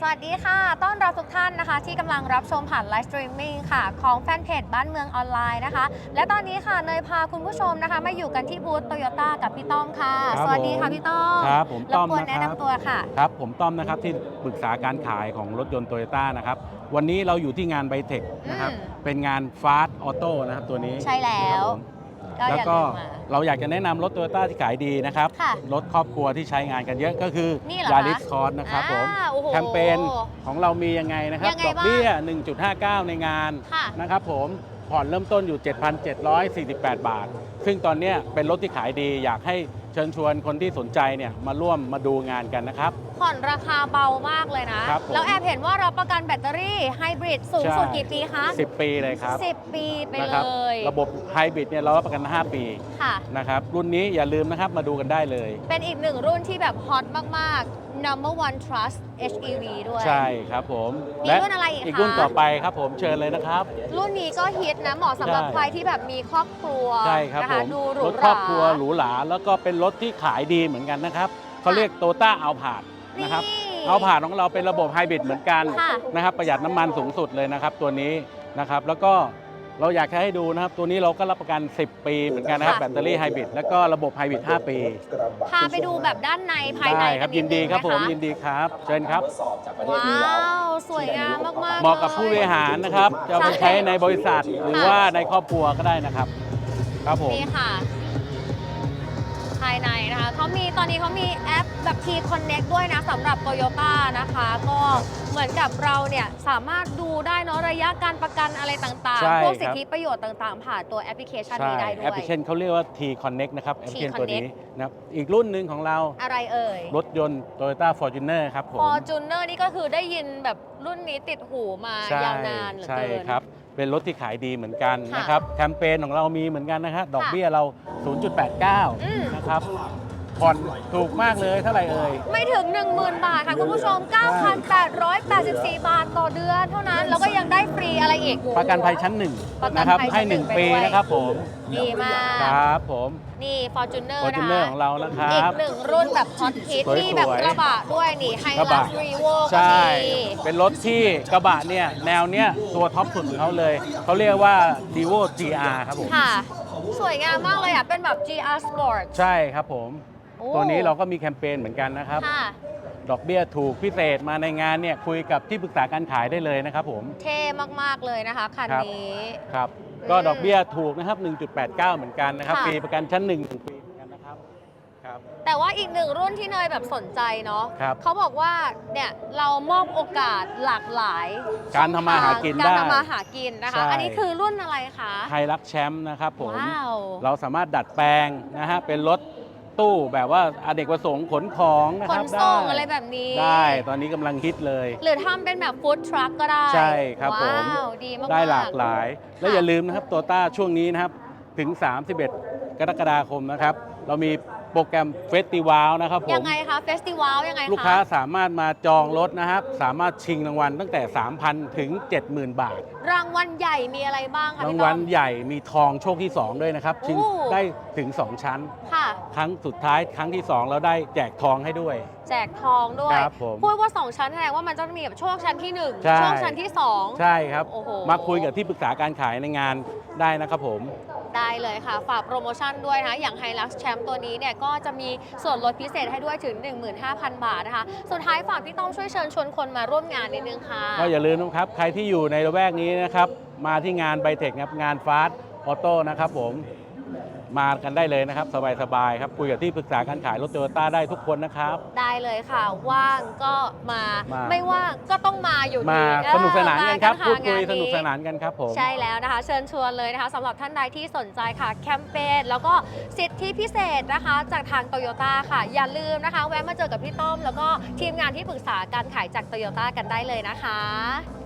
สวัสดีค่ะ ต้อนรับทุกท่านนะคะที่กำลังรับชมผ่านไลฟ์สตรีมมิ่งค่ะ ของแฟนเพจบ้านเมืองออนไลน์นะคะ และตอนนี้ค่ะเนยพาคุณผู้ชมนะคะ มาอยู่กันที่บูธโตโยต้ากับพี่ต้อมค่ะ ครับสวัสดีค่ะผม พี่ต้อมครับผมรต้บอมกวนนะแนะครับ นำตัวค่ะ ครับ ผมต้อมนะครับที่ปรึกษาการขายของรถยนต์โตโยต้านะครับ วันนี้เราอยู่ที่งานไบเทคนะครับ อืม เป็นงานฟาสต์ออโต้นะครับตัวนี้ใช่แล้ว ครับผมก็อ แล้วย่าก็ลืมมาเราอยากจะแนะนำรถโตโยต้าที่ขายดีนะครับ ค่ะรถครอบครัวที่ใช้งานกันเยอะก็คือ นี่เหรอคะยาริสคอร์สนะครับผม อ่าโอ้โห แคมเปญของเรามียังไงนะครับยังไงดอกเบี้ยบ้าง1.59 ในงานค่ะ นะครับผมผ่อนเริ่มต้นอยู่ 7,748 บาท ซึ่งตอนเนี้ยเป็นรถที่ขายดีอยากให้ เชิญชวนคนที่สนใจเนี่ยมาร่วมมาดูงานกันนะครับ ผ่อนราคาเบามากเลยนะ ครับผม แล้วแอบเห็นว่ารับประกันแบตเตอรี่ไฮบริดสูงสุดใช่กี่ปีคะ10 ปีเลยครับ10ปีไปนะเลครับยระบบไฮบริดเนี่ยเรารับประกัน 5 ปีค่ะ นะครับรุ่นนี้อย่าลืมนะครับมาดูกันได้เลย เป็นอีกหนึ่งรุ่นที่แบบฮอตมากๆ number one trust HEV ด้วย ใช่ครับผมมีรุ่นอะไรอีกคะ อีกรุ่นต่อไปครับผมเชิญเลยนะครับ รุ่นนี้ก็ฮิตนะเหมาะสำหรับใช่ ใครที่แบบมีครอบครัวใช่ครับนะผคะมดูหรูรถหครราอบครัวหรูหราแล้วก็เป็นรถที่ขายดีเหมือนกันนะครับเขาเรียกโตต้าเอาผาดนะครับนี่เอาผาดของเราเป็นระบบไฮบริดเหมือนกันค่ะ นะครับประหยัดน้ำมันสูงสุดเลยนะครับตัวนี้นะครับแล้วก็ เราอยากให้ดูนะครับ ตัวนี้เราก็รับประกัน 10 ปีเหมือนกันนะครับค่ะ แบตเตอรี่ไฮบริดแล้วก็ระบบไฮบริด5 ปีพาไปดูแบบด้านในภายในได้ครับกัยินดีครับผมนิยินดีครับเชิญครับ ว้าว สวยงามมากๆเหมาะกับผู้บเลยริหารนะครับ จะเอาไปใช้ในบริษัทหรือว่าในครอบครัวก็ได้นะครับ ครับผม นี่ค่ะ ภายในนะคะเขามีตอนนี้เขามีแอปแบบ T Connect ด้วยนะสำหรับ Toyota นะคะ ก็เหมือนกับเราเนี่ยสามารถดูได้เนาะระยะการประกันอะไรต่างใช่ ๆ พวกครับสิทธิประโยชน์ต่างๆ ผ่านตัวแอปพลิเคชันใช่นี้ได้ด้แอปวพลิยเคชันเขาเรียกว่า T Connect นะครับ แอปพลิเคชันตัวนี้ Connect นะครับอีกรุ่นหนึ่งของเรา อะไรเอ่ย รถยนต์ Toyota Fortuner ครับผม Fortuner นี่ก็คือได้ยินแบบรุ่นนี้ติดหูมาใช่ยาวนานเหลือใช่เกิน ครับ เป็นรถที่ขายดีเหมือนกันค่ะนะครับแคมเปญของเรามีเหมือนกันนะครับดอกค่ะเบี้ยเราอืม0.89 นะครับ ผ่อนถูกมากเลยเท่าไหร่เอ่ย ไม่ถึง 10,000 บาทค่ะคุณผู้ชม 9,884 บาทต่อเดือน เท่านั้น แล้วก็ยังได้ฟรีอะไรอีก ประกันภัยชั้นหนึ่งประกันนะครับภัยชั้ให้นหนึ่ง1ปีไปด้วย นะครับผมดีมาก ครับผมนี่ Fortuner ฟอร์จูนะเนอคะร์ของเรานะครัอีกบ หนึ่งรุ่นแบบฮอตฮิตสวยๆที่แบบกระบะด้วยนี่ไฮกระลับะกรีโวก็ใช่ มีเป็นรถที่กระบะเนี่ยแนวเนี้ยตัวท็อปสุดของเขาเลย เขาเรียกว่า d ี v o GR ครับผม ค่ะ สวยงามมากเลยอะ เป็นแบบ GR Sport ใช่ครับผมโอ้ ตัวนี้เราก็มีแคมเปญเหมือนกันนะครับ ค่ะดอกเบี้ยถูกพิเศษมาในงานเนี่ยคุยกับที่ปรึกษาการขายได้เลยนะครับผม เท่มากๆเลยนะคะคันครับ นี้ ครับ ก็ดอกเบี้ยถูกนะครับ 1.89 เหมือนกันนะครับค่ะฟรีประกันชั้น1 1ปีเหมือนกันนะครับ ครับ แต่ว่าอีกหนึ่งรุ่นที่เนยแบบสนใจเนาะครับ เขาบอกว่าเนี่ยเรามอบโอกาสหลากหลายการทำมาหากินการได้ทำมาหากินนะคะ ใช่ อันนี้คือรุ่นอะไรคะไฮรักแชมป์นะครับผม ว้าว เราสามารถดัดแปลงนะฮะเป็นรถ ตู้แบบว่าอเนกประสงค์ขนของนะขครับนส่งด้อะไรแบบนี้ ได้ตอนนี้กำลังฮิตเลย หรือทำเป็นแบบฟู้ดทรัคก็ได้ใช่ครับผม ว้าวดีมากๆ ได้หลากหลาย และค่ะอย่าลืมนะครับโตต้าช่วงนี้นะครับ ถึง 31 กรกฎาคมนะครับ เรามีโปร แกรมเฟสติวัลนะครับผยัมงไงคะเฟสติวัลยังไงคะ ลูกค้าสามารถมาจองรถนะครับ สามารถชิงรางวัลตั้งแต่ 3,000 ถึง 70,000 บาท รางวัลใหญ่มีอะไรบ้างคะรางพี่ต้วัอลมใหญ่มีทองโชคที่ 2 ด้วยนะครับ ชิงโอ้ ได้ถึง 2 ชั้น ค่ะ ครั้งสุดท้ายครั้งที่ 2 เราได้แจกทองให้ด้วยแจกทองด้วย ครับผมพูดว่า 2 ชั้นแสดงว่ามันจะมีแบบโชคชั้นที่1ใช่โชคชั้นที่ 2 ใช่ครับ โอ้โห มาคุยกับที่ปรึกษาการขายในงานได้นะครับผม ได้เลยค่ะ ฝากโปรโมชั่นด้วยนะคะ อย่าง h i l u x Champ ตัวนี้เนี่ย ก็จะมีส่วนลดพิเศษให้ด้วยถึง 15,000 บาทนะคะ สุดท้ายฝากพี่ต้อมช่วยเชิญชวนคนมาร่วมงานนิดนึงค่ะ ก็อย่าลืมนะครับ ใครที่อยู่ในละแวกนี้นะครับ มาที่งานไบเทคครับงานฟาสออโต้นะครับผม มากันได้เลยนะครับ สบายๆครับ คุยกับที่ปรึกษาการขายรถโตโยต้าได้ทุกคนนะครับ ได้เลยค่ะ ว่างก็มามา ไม่ว่างก็ต้องมาอยู่ดีมาเออสนุกสนานกันครับมาพูดคุยงาสนุกสนานกันครับผม ใช่แล้วนะคะ เชิญชวนเลยนะคะสำหรับท่านใดที่สนใจค่ะ แคมเปญแล้วก็สิทธิพิเศษนะคะ จากทางโตโยต้าค่ะ อย่าลืมนะคะ แวะมาเจอกับพี่ต้อม แล้วก็ทีมงานที่ปรึกษาการขายจากโตโยต้ากันได้เลยนะคะ